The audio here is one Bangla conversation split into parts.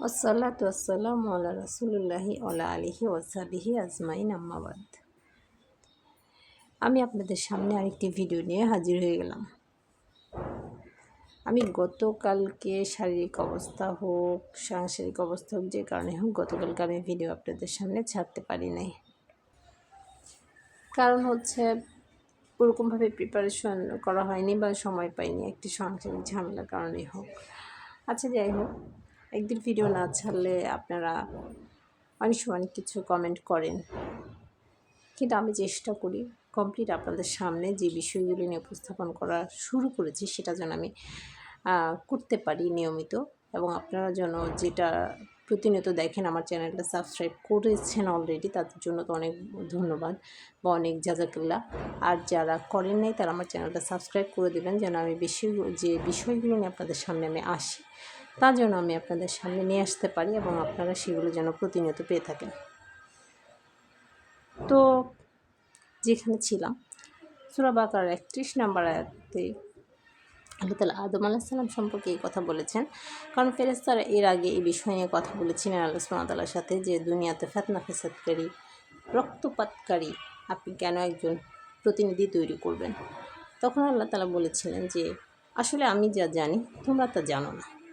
আসসালাতু আসসালামু আলা রাসুলিল্লাহি আলা আলিহি ওয়াসাবিহি আজমাইন আম্মাবাদ আমি আপনাদের সামনে আরেকটি ভিডিও নিয়ে হাজির হয়ে গেলাম। আমি গতকালকে শারীরিক অবস্থা হোক, সাংসারিক অবস্থা হোক, যে কারণে হোক, গতকালকে আমি ভিডিও আপনাদের সামনে ছাড়তে পারি নাই। কারণ হচ্ছে, ওরকমভাবে প্রিপারেশন করা হয়নি বা সময় পাইনি একটি সাংসারিক ঝামেলার কারণেই হোক। আচ্ছা যাই হোক। একদিন ভিডিও না ছাড়লে আপনারা অনেক সময় অনেক কিছু কমেন্ট করেন। কিন্তু আমি চেষ্টা করি কমপ্লিট আপনাদের সামনে যে বিষয়গুলি নিয়ে উপস্থাপন করা শুরু করেছি সেটা যেন আমি করতে পারি নিয়মিত। এবং আপনারা যেন যেটা প্রতিনিয়ত দেখেন আমার চ্যানেলটা সাবস্ক্রাইব করেছেন অলরেডি তাদের জন্য তো অনেক ধন্যবাদ বা অনেক জাজাকাল্লা আর যারা করেন নাই তারা আমার চ্যানেলটা সাবস্ক্রাইব করে দেবেন, যেন আমি বেশি যে বিষয়গুলো নিয়ে আপনাদের সামনে আমি আসি। তার জন্য আমি আপনাদের সামনে নিয়ে আসতে পারি এবং আপনারা সেগুলো যেন প্রতিনিয়ত পেয়ে থাকেন। তো যেখানে ছিলাম, সুরা বাকার একত্রিশ নাম্বার আয়াতে আল্লাহ তালা আদম আলাহিসাল্লাম সম্পর্কে এই কথা বলেছেন। কারণ ফেরেস্তারা এর আগে এই বিষয় নিয়ে কথা বলেছিলেন আল্লাহ সুমাতালার সাথে যে দুনিয়াতে ফেতনা ফেসাদকারী, রক্তপাতকারী আপনি কেন একজন প্রতিনিধি তৈরি করবেন? তখন আল্লাহ তালা বলেছিলেন যে, আসলে আমি যা জানি, তোমরা তা জানো না।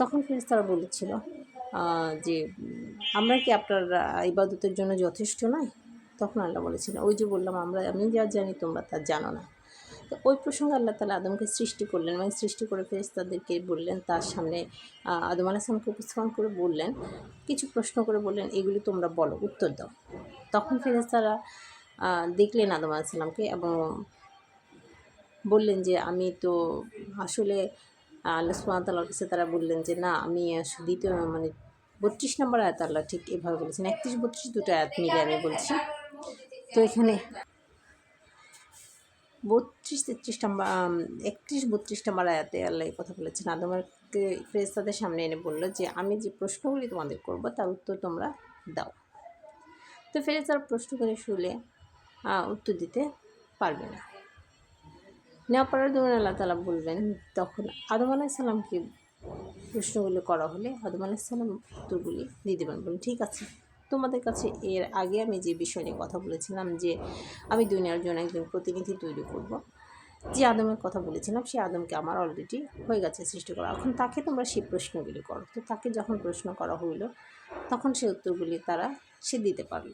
তখন ফেরেস্তারা বলেছিল যে আমরা কি আপনার ইবাদতের জন্য যথেষ্ট নয়? তখন আল্লাহ বলেছিলেন ওই যে বললাম আমরা, আমি যা জানি তোমরা তা জানো না। তো ওই প্রসঙ্গে আল্লাহ তালা আদমকে সৃষ্টি করলেন মানে সৃষ্টি করে ফেরেস্তাদেরকে বললেন, তার সামনে আদম আলাহিসামকে উপস্থাপন করে বললেন, কিছু প্রশ্ন করে বললেন, এগুলি তোমরা বলো, উত্তর দাও। তখন ফেরেস্তারা দেখলেন আদম আলাহিসামকে এবং বললেন যে, আমি তো আসলে আল্লাহ সুমাতাল্লার কাছে তারা বললেন যে, না, আমি দ্বিতীয় মানে বত্রিশ নম্বর আয়াত আল্লাহ ঠিক এভাবে বলেছেন। একত্রিশ, বত্রিশ দুটো আয়াত মিলে আমি বলছি। তো এখানে বত্রিশ, তেত্রিশ নম্বর একত্রিশ, বত্রিশ নম্বর আয়াতে আল্লাহ কথা বলেছেন। আদমারকে ফেরেস্তাদের সামনে এনে বলল যে, আমি যে প্রশ্নগুলি তোমাদের করব তার উত্তর তোমরা দাও। তো ফেরেস্তার প্রশ্ন করে শুলে উত্তর দিতে পারবে না। নেওয়া পড়ার দৌড় আল্লাহ তালা বলবেন, তখন আদম আলাইসাল্লামকে প্রশ্নগুলো করা হলে আদম আলাইসাল্লাম উত্তরগুলি দিয়ে দেবেন, বলুন, ঠিক আছে, তোমাদের কাছে এর আগে আমি যে বিষয় নিয়ে কথা বলেছিলাম, যে আমি দুনিয়ার জন্য একজন প্রতিনিধি তৈরি করব। যে আদমের কথা বলেছিলাম, সে আদমকে আমার অলরেডি হয়ে গেছে সৃষ্টি করা এখন তাকে তোমরা সেই প্রশ্নগুলি করো তো তাকে যখন প্রশ্ন করা হইল, তখন সে উত্তরগুলি তারা সে দিতে পারল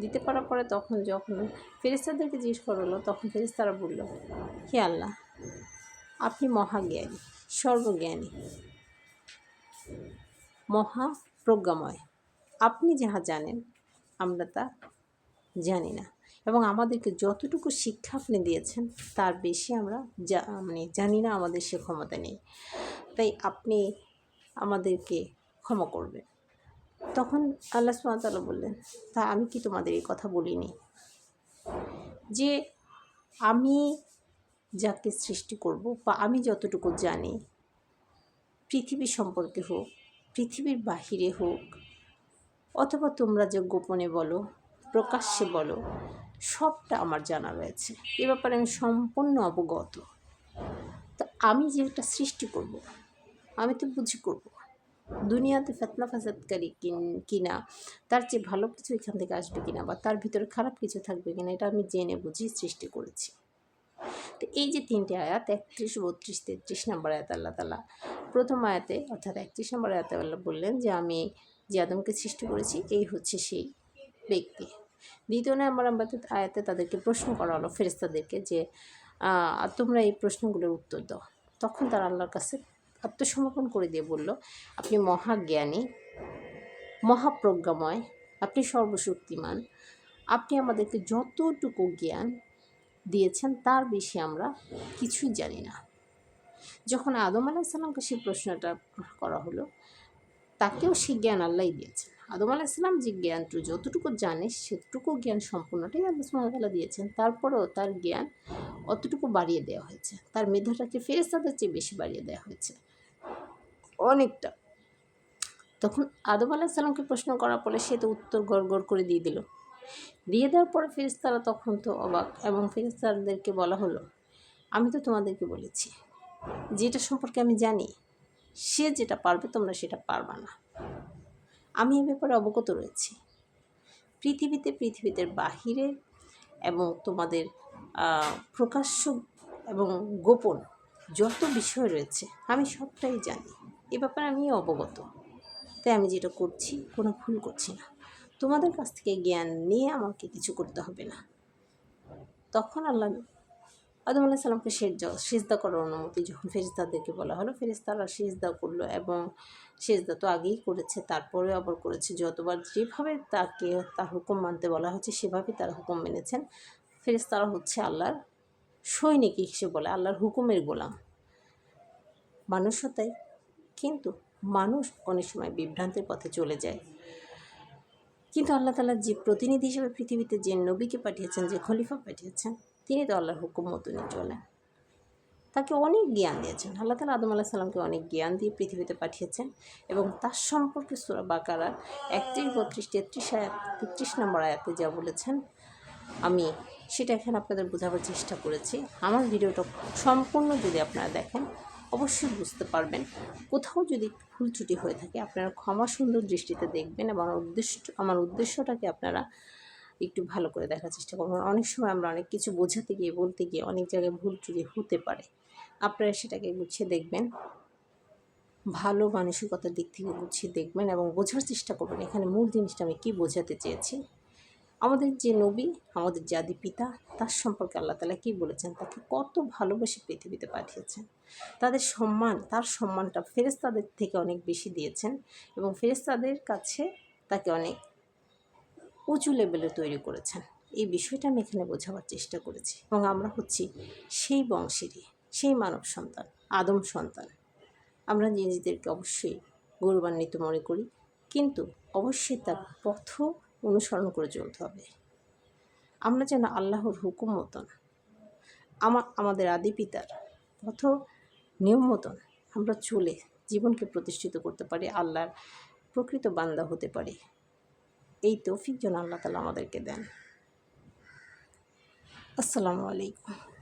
দিতে পারার পরে তখন যখন ফেরিস্তাদেরকে জিজ্ঞেস করল, তখন ফেরিস্তারা বলল, হে আল্লাহ, আপনি মহাজ্ঞানী, সর্বজ্ঞানী মহা প্রজ্ঞাময় আপনি যাহা জানেন, আমরা তা জানি না। এবং আমাদেরকে যতটুকু শিক্ষা আপনি দিয়েছেন, তার বেশি আমরা যা মানে জানি না, আমাদের সে ক্ষমতা নেই। তাই আপনি আমাদেরকে ক্ষমা করবেন। তখন আল্লাহ সুমাতাল্লাহ বললেন, তা আমি কি তোমাদের এই কথা বলিনি? যে আমি যাকে সৃষ্টি করব বা আমি যতটুকু জানি, পৃথিবী সম্পর্কে হোক, পৃথিবীর বাহিরে হোক, অথবা তোমরা যে গোপনে বলো, প্রকাশ্যে বলো, সবটা আমার জানা রয়েছে। এ ব্যাপারে আমি সম্পূর্ণ অবগত। তো আমি যে একটা সৃষ্টি করব, আমি তো বুঝি করব। দুনিয়াতে ফেতনা ফাসাদকারী কিনা তার চেয়ে ভালো কিছু এখান থেকে আসবে কিনা বা তার ভিতরে খারাপ কিছু থাকবে কিনা, এটা আমি জেনে বুঝি সৃষ্টি করেছি। তো এই যে তিনটে আয়াত, একত্রিশ, বত্রিশ, তেত্রিশ নম্বর আয়াত আল্লাহ তালা প্রথম আয়াতে অর্থাৎ একত্রিশ নম্বর আয়াতে আল্লাহ বললেন যে, আমি যে আদমকে সৃষ্টি করেছি, এই হচ্ছে সেই ব্যক্তি। দ্বিতীয় নম্বর আমাদের আয়াতে তাদেরকে প্রশ্ন করা হলো ফেরিস্তাদেরকে যে তোমরা এই প্রশ্নগুলোর উত্তর দাও। তখন তারা আল্লাহর কাছে আত্মসমর্পণ করে দিয়ে বলল, আপনি মহাজ্ঞানী, মহাপ্রজ্ঞাময়, আপনি সর্বশক্তিমান। আপনি আমাদেরকে যতটুকু জ্ঞান দিয়েছেন, তার বেশি আমরা কিছুই জানি না। যখন আদম আলাইসাল্লামকে সেই প্রশ্নটা করা হলো, তাকেও সে জ্ঞান আল্লাহ দিয়েছেন। আদম আলাইসাল্লাম যে জ্ঞান যতটুকু জানে সেটুকু জ্ঞান সম্পূর্ণটাই আল্লাহ সুমতাল্লাহ দিয়েছেন। তারপরেও তার জ্ঞান অতটুকু বাড়িয়ে দেওয়া হয়েছে। তার মেধাটাকে ফেরেস্তাদের চেয়ে বেশি বাড়িয়ে দেওয়া হয়েছে। অনেকটা। তখন আদম আলাহিসাল্লামকে প্রশ্ন করার পরে সে তো উত্তর গড় করে দিয়ে দিল। দিয়ে দেওয়ার পরে ফেরিস্তারা তখন তো অবাক এবং ফেরিস্তারদেরকে বলা হলো, আমি তো তোমাদেরকে বলেছি, যেটা সম্পর্কে আমি জানি, সে যেটা পারবে তোমরা সেটা পারবা না। আমি এ ব্যাপারে অবগত রয়েছি। পৃথিবীতে পৃথিবীতে বাহিরে এবং তোমাদের প্রকাশ্য এবং গোপন যত বিষয় রয়েছে, আমি সবটাই জানি। এ ব্যাপারে আমি অবগত। তাই আমি যেটা করছি, কোনো ভুল করছি না। তোমাদের কাছ থেকে জ্ঞান নিয়ে আমাকে কিছু করতে হবে না। তখন আল্লাহ আদম আল্লাহ সাল্লামকে সেজদা সেজদা করার অনুমতি যখন ফেরিস্তাদেরকে বলা হলো ফেরিস্তারা সেজদা করল এবং সেজদা তো আগেই করেছে তারপরে আবার করেছে। যতবার যেভাবে তাকে তার হুকুম মানতে বলা হয়েছে, সেভাবেই তার হুকুম মেনেছেন। ফেরিস্তারা হচ্ছে আল্লাহর সৈনিক হিসেবে বলে, আল্লাহর হুকুমের গোলাম। মানুষও তাই। কিন্তু মানুষ অনেক সময় বিভ্রান্তের পথে চলে যায়। কিন্তু আল্লাহ তালা যে প্রতিনিধি হিসেবে পৃথিবীতে যে নবীকে পাঠিয়েছেন, যে খলিফা পাঠিয়েছেন, তিনি তো আল্লাহর হুকুম মতনই চলেন। তাকে অনেক জ্ঞান দিয়েছেন। আল্লাহ তালা আদম আলাহ সাল্লামকে অনেক জ্ঞান দিয়ে পৃথিবীতে পাঠিয়েছেন এবং তার সম্পর্কে সুরা বাকারার একত্রিশ, বত্রিশ, তেত্রিশ আয়াত, তেত্রিশ নম্বর আয়াতে যা বলেছেন, আমি সেটা এখানে আপনাদের বোঝাবার চেষ্টা করেছি। আমার ভিডিওটা সম্পূর্ণ যদি আপনারা দেখেন অবশ্যই বুঝতে পারবেন। কোথাও যদি ভুল ত্রুটি হয়ে থাকে, আপনারা ক্ষমা সুন্দর দৃষ্টিতে দেখবেন এবং উদ্দেশ্য, আমার উদ্দেশ্যটাকে আপনারা একটু ভালো করে দেখার চেষ্টা করবেন। অনেক সময় আমরা অনেক কিছু বোঝাতে গিয়ে, বলতে গিয়ে অনেক জায়গায় ভুল ত্রুটি হতে পারে। আপনারা সেটাকে গুছিয়ে দেখবেন। ভালো মানসিকতার দিক থেকে গুছিয়ে দেখবেন এবং বোঝার চেষ্টা করবেন, এখানে মূল জিনিসটা আমি কী বোঝাতে চেয়েছি। আমাদের যে নবী, আমাদের জাদি পিতা, তার সম্পর্কে আল্লাহ তালা কী বলেছেন? তাকে কত ভালোবেসে পৃথিবীতে পাঠিয়েছেন। তাদের সম্মান, তার সম্মানটা ফেরেস্তাদের থেকে অনেক বেশি দিয়েছেন এবং ফেরেস্তাদের কাছে তাকে অনেক উঁচু লেভেলে তৈরি করেছেন। এই বিষয়টা আমি এখানে বোঝাবার চেষ্টা করেছি এবং আমরা হচ্ছি সেই বংশেরই, সেই মানব সন্তান, আদম সন্তান। আমরা নিজেদেরকে অবশ্যই গৌরবান্বিত মনে করি, কিন্তু অবশ্যই তার পথ অনুসরণ করে চলতে হবে। আমরা যেন আল্লাহর হুকুম মতন, আমা, আমাদের আদি পিতার পথ নিয়ম মতন আমরা চলে জীবনকে প্রতিষ্ঠিত করতে পারি, আল্লাহর প্রকৃত বান্দা হতে পারি। এই তৌফিক যেন আল্লাহ তালা আমাদেরকে দেন। আসসালামু আলাইকুম।